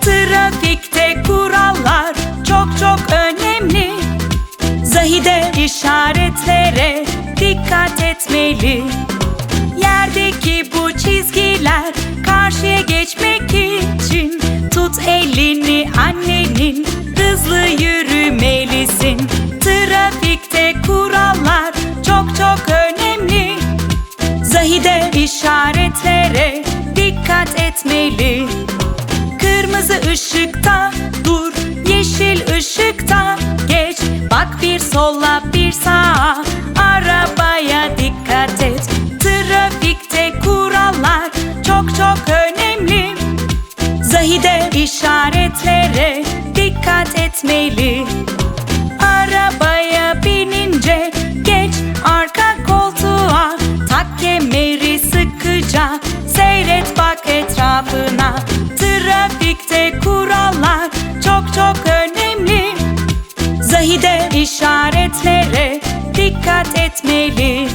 Trafikte kurallar çok çok önemli. Zahide işaretlere dikkat etmeli. Yerdeki bu çizgiler karşıya geçmek için tut elini annenin hızlı yürü. Zahide işaretlere dikkat etmeli. Kırmızı ışıkta dur, yeşil ışıkta geç. Bak bir sola bir sağa, arabaya dikkat et. Trafikte kurallar çok çok önemli. Zahide işaretlere dikkat etmeli sıkıca seyret bak etrafına. Trafikte kurallar çok çok önemli. Zahide işaretlere dikkat etmeli